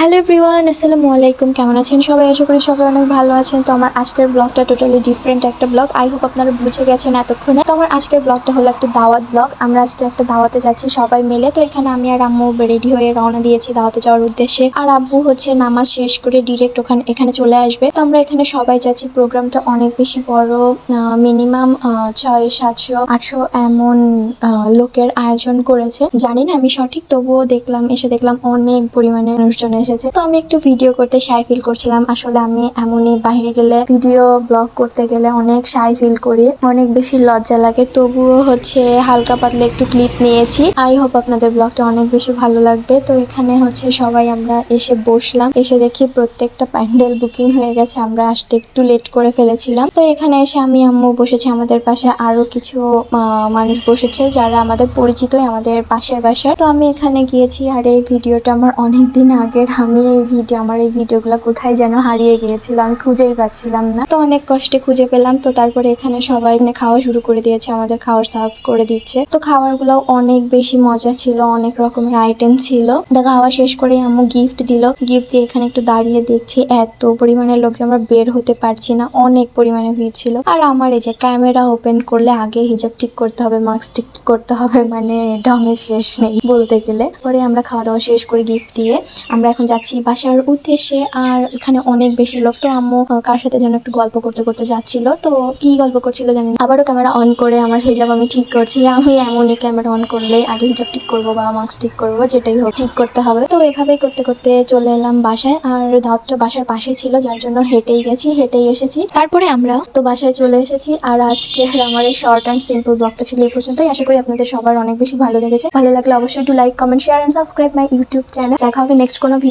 Hello everyone আসসালামু আলাইকুম। কেমন আছেন সবাই? আশা করি সবাই অনেক ভালো আছেন। তো আমার আজকের ব্লগটা টোটালি ডিফারেন্ট একটা ব্লগ। আই হোপ আপনারা বুঝে গেছেন এতক্ষণে। তো আমার আজকের ব্লগটা হলো একটা দাওয়াত ব্লগ। আমরা আজকে একটা দাওয়াতে যাচ্ছি সবাই মিলে। তো এখানে আমি আর আম্মু রেডি হয়ে রওনা দিয়েছি দাওয়াতে যাওয়ার উদ্দেশ্যে। আর আব্বু হচ্ছে নামাজ শেষ করে ডিরেক্ট ওখানে এখানে চলে আসবে। তো আমরা এখানে সবাই যাচ্ছি। প্রোগ্রামটা অনেক বেশি বড়। মিনিমাম ছয়, সাতশো, আটশো এমন লোকের আয়োজন করেছে। জানি না আমি সঠিক, তবুও দেখলাম, এসে দেখলাম অনেক পরিমাণে মানুষজন এসেছে। তো আমি একটু ভিডিও করতে শাই ফিল করছিলাম। আসলে আমি এমনই বাইরে গেলে ভিডিও ব্লগ করতে গেলে অনেক শাই ফিল করি। অনেক বেশি লজ্জা লাগে। তবুও হচ্ছে হালকা পাতলা একটু ক্লিপ নিয়েছি। আই হোপ আপনাদের ব্লগটা অনেক বেশি ভালো লাগবে। তো এখানে হচ্ছে সবাই আমরা এসে বসলাম। এসে দেখি প্রত্যেকটা প্যান্ডেল বুকিং হয়ে গেছে। আমরা আসতে একটু লেট করে ফেলেছিলাম। তো এখানে এসে আমি, আম্মু বসেছি আমাদের পাশে। আরও কিছু মানুষ বসেছে যারা আমাদের পরিচিতই আমাদের পাশের বাসার। তো আমি এখানে গিয়েছি আর এই ভিডিওটা আমার অনেক দিন আগের। আমি এই ভিডিও আমার এই ভিডিওগুলো কোথায় যেন হারিয়ে গিয়েছিল, আমি খুঁজেই পাচ্ছিলাম না। তো অনেক কষ্টে খুঁজে পেলাম, তো তারপরে এখানে সবাই এখানে খাওয়া শুরু করে দিয়েছে, আমাদের খাওয়ার সার্ভ করে দিচ্ছে। তো খাবারগুলো অনেক বেশি মজা ছিল, অনেক রকমের আইটেম ছিল। তো খাওয়া শেষ করে আম্মু গিফট দিল গিফট দিয়ে এখানে একটু দাঁড়িয়ে দেখছি, এত পরিমাণে লোক যে আমরা বের হতে পারছি না, অনেক পরিমাণে ভিড় ছিল। আর আমার এই যে ক্যামেরা ওপেন করলে আগে হিজাব ঠিক করতে হবে মাস্ক ঠিক করতে হবে মানে ঢঙের শেষ নেই বলতে গেলে। পরে আমরা খাওয়া দাওয়া শেষ করে গিফট দিয়ে আমরা এখন যাচ্ছি বাসার উদ্দেশ্যে, আর এখানে অনেক বেশি লোক। তো আম্মু কার সাথে যেন একটু গল্প করতে করতে যাচ্ছিল। তো কি গল্প করছিল জানি আবারও ক্যামেরা অন করে আমার হিজাব আমি ঠিক করছি। আমি এমনই ক্যামেরা অন করলে আগে হিজাব ঠিক করব বা মাস্ক ঠিক করব, যেটাই হোক, ঠিক করতে হবে। তো এভাবেই করতে করতে চলে এলাম বাসায়, আর দাওয়াতটা বাসার পাশে ছিল, যার জন্য হেঁটেই গেছি, হেঁটেই এসেছি। তারপরে আমরা তো বাসায় চলে এসেছি, আর আজকে আমার এই শর্ট অ্যান্ড সিম্পল ব্লগটা ছিল এই পর্যন্তই। আশা করি আপনাদের সবার অনেক বেশি ভালো লেগেছে। ভালো লাগলে অবশ্যই একটু like comment share and subscribe my YouTube channel দেখা হবে নেক্সট কোনো